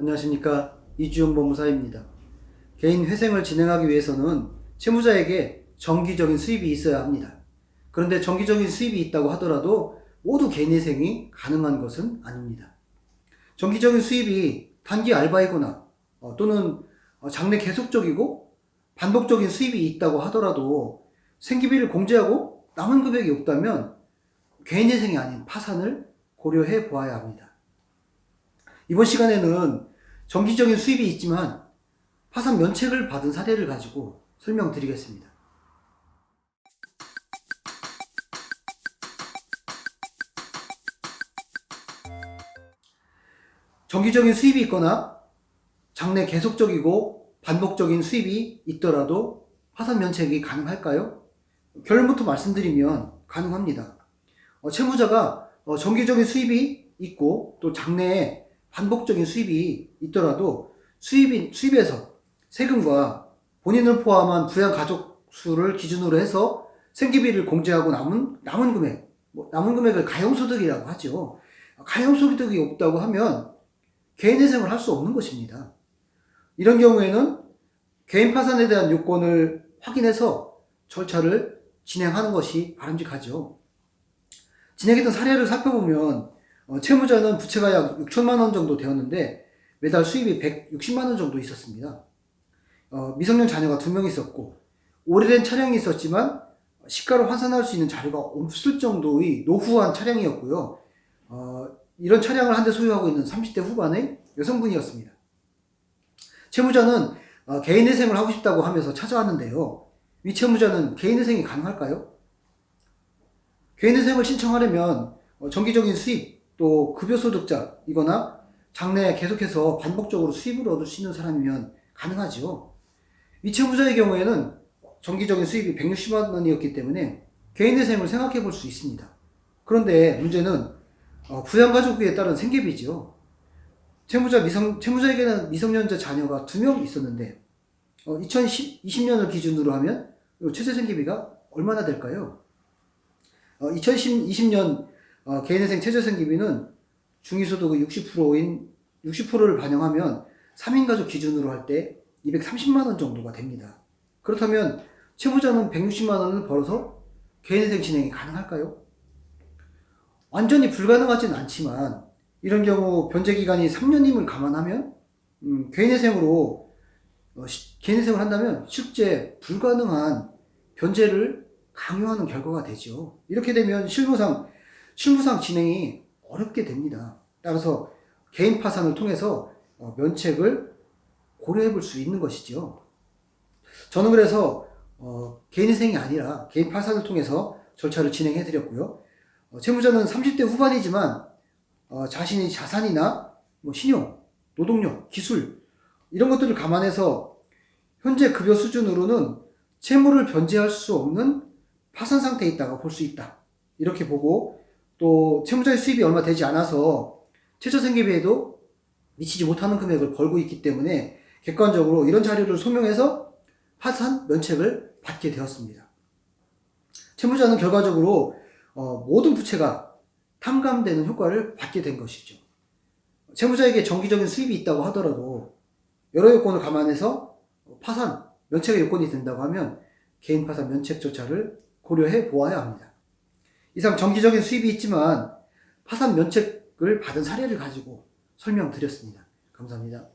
안녕하십니까 이주영 법무사입니다. 개인 회생을 진행하기 위해서는 채무자에게 정기적인 수입이 있어야 합니다. 그런데 정기적인 수입이 있다고 하더라도 모두 개인 회생이 가능한 것은 아닙니다. 정기적인 수입이 단기 알바이거나 어, 또는 어, 장래 계속적이고 반복적인 수입이 있다고 하더라도 생계비를 공제하고 남은 금액이 없다면 개인 회생이 아닌 파산을 고려해 보아야 합니다. 이번 시간에는 정기적인 수입이 있지만 파산 면책을 받은 사례를 가지고 설명드리겠습니다. 정기적인 수입이 있거나 장래 계속적이고 반복적인 수입이 있더라도 파산 면책이 가능할까요? 결론부터 말씀드리면 가능합니다. 어, 채무자가 어, 정기적인 수입이 있고 또 장래에 반복적인 수입이 있더라도 수입이, 수입에서 세금과 본인을 포함한 부양 가족 수를 기준으로 해서 생계비를 공제하고 남은, 남은 금액, 뭐 남은 금액을 가용소득이라고 하죠. 가용소득이 없다고 하면 개인회생을 할 수 없는 것입니다. 이런 경우에는 개인 파산에 대한 요건을 확인해서 절차를 진행하는 것이 바람직하죠. 진행했던 사례를 살펴보면 어, 채무자는 부채가 약 6천만 원 정도 되었는데 매달 수입이 160만 원 정도 있었습니다. 어, 미성년 자녀가 두 명 있었고 오래된 차량이 있었지만 시가를 환산할 수 있는 자료가 없을 정도의 노후한 차량이었고요. 어, 이런 차량을 한 대 소유하고 있는 30대 후반의 여성분이었습니다. 채무자는 어, 개인회생을 하고 싶다고 하면서 찾아왔는데요. 이 채무자는 개인회생이 가능할까요? 개인회생을 신청하려면 어, 정기적인 수입 또 급여소득자이거나 장래에 계속해서 반복적으로 수입을 얻을 수 있는 사람이면 가능하죠. 이 채무자의 경우에는 정기적인 수입이 160만 원이었기 때문에 개인회생을 생각해 볼 수 있습니다. 그런데 문제는 어, 부양가족비에 따른 생계비죠. 채무자 미성, 채무자에게는 미성년자 자녀가 두 명 있었는데, 어, 2020년을 기준으로 하면 이 최저 생계비가 얼마나 될까요? 어, 2020년 어, 개인회생 최저 생계비는 중위소득의 60%인 60%를 반영하면 3인 가족 기준으로 할 때 230만 원 정도가 됩니다. 그렇다면 채무자는 160만 원을 벌어서 개인회생 진행이 가능할까요? 완전히 불가능하진 않지만 이런 경우 변제 기간이 3년임을 감안하면 음, 개인회생으로 어, 시- 개인회생을 한다면 실제 불가능한 변제를 강요하는 결과가 되죠. 이렇게 되면 실무상 실무상 진행이 어렵게 됩니다. 따라서 개인 파산을 통해서 어, 면책을 고려해 볼 수 있는 것이죠. 저는 그래서 어, 개인회생이 아니라 개인 파산을 통해서 절차를 진행해 드렸고요. 어, 채무자는 30대 후반이지만 어, 자신의 자산이나 뭐 신용, 노동력, 기술 이런 것들을 감안해서 현재 급여 수준으로는 채무를 변제할 수 없는 파산 상태에 있다가 볼 수 있다. 이렇게 보고 또 채무자의 수입이 얼마 되지 않아서 최저 생계비에도 미치지 못하는 금액을 벌고 있기 때문에 객관적으로 이런 자료를 소명해서 파산 면책을 받게 되었습니다. 채무자는 결과적으로 어, 모든 부채가 탕감되는 효과를 받게 된 것이죠. 채무자에게 정기적인 수입이 있다고 하더라도 여러 요건을 감안해서 파산, 면책의 요건이 된다고 하면 개인 파산 면책 절차를 고려해 보아야 합니다. 이상 정기적인 수입이 있지만 파산 면책을 받은 사례를 가지고 설명드렸습니다. 감사합니다.